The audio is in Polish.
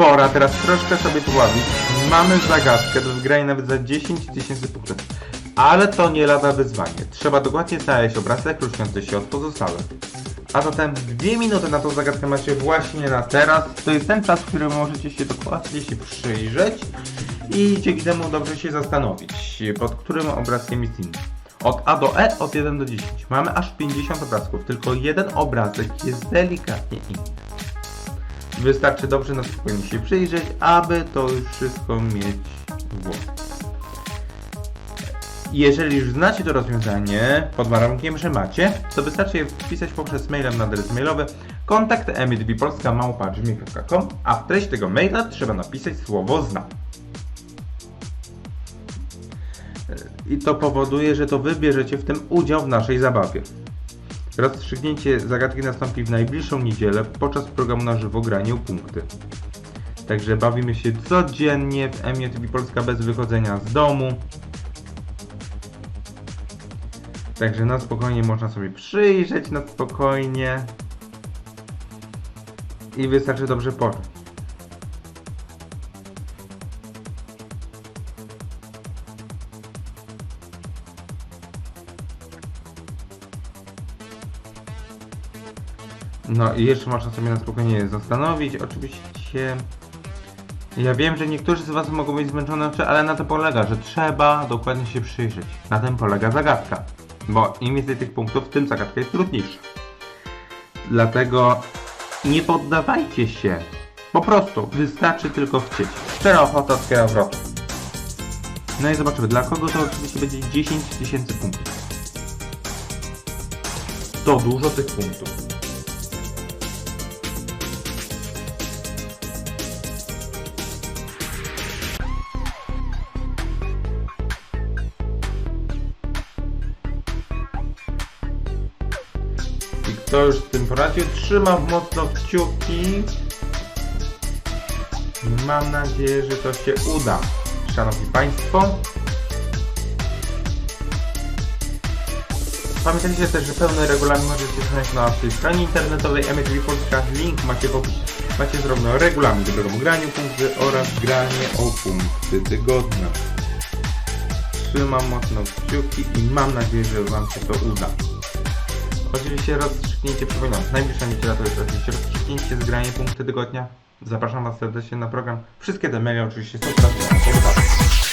Pora teraz troszkę sobie poławić. Mamy zagadkę do wygrania nawet za 10 tysięcy punktów. Ale to nie lada wyzwanie. Trzeba dokładnie znaleźć obrazek różniący się od pozostałych. A zatem dwie minuty na tą zagadkę macie właśnie na teraz. To jest ten czas, w którym możecie się dokładnie się przyjrzeć i dzięki temu dobrze się zastanowić, pod którym obrazkiem jest inny. Od A do E, od 1 do 10. Mamy aż 50 obrazków, tylko jeden obrazek jest delikatnie inny. Wystarczy dobrze na spokojnie się przyjrzeć, aby to już wszystko mieć w głowie. Jeżeli już znacie to rozwiązanie, pod warunkiem, że macie, to wystarczy je wpisać poprzez mailem na adres mailowy kontakt emilbpolska.gmail.com a w treść tego maila trzeba napisać słowo znam. I to powoduje, że to wy bierzecie w tym udział w naszej zabawie. Rozstrzygnięcie zagadki nastąpi w najbliższą niedzielę podczas programu na żywo granie o punkty. Także bawimy się codziennie w MTV Polska bez wychodzenia z domu. Także na spokojnie można sobie przyjrzeć, na spokojnie. I wystarczy dobrze poczuć. No i jeszcze można sobie na spokojnie zastanowić. Oczywiście ja wiem, że niektórzy z Was mogą być zmęczone ale na to polega, że trzeba dokładnie się przyjrzeć. Na tym polega zagadka. Bo im więcej tych punktów, tym zagadka jest trudniejsza. Dlatego nie poddawajcie się. Po prostu wystarczy tylko chcieć. Szczera ochota otwiera wrota. No i zobaczymy, dla kogo to oczywiście będzie 10 tysięcy punktów. To dużo tych punktów. Kto już z tym poradził, trzymam mocno kciuki. Mam nadzieję, że to się uda. Szanowni Państwo. Pamiętajcie też, że pełny regulamin możecie znaleźć na naszej stronie internetowej MTV Polska. Link macie w opisie. Macie zrobiony regulamin do programu graniu punkty oraz granie o punkty tygodnia. Trzymam mocno kciuki i mam nadzieję, że Wam się to uda. Oczywiście rozstrzygnięcie, przypominam, najbliższa niedziela to jest oczywiście rozstrzygnięcie zgranie punkty tygodnia. Zapraszam Was serdecznie na program. Wszystkie te maile oczywiście są sprawdzone.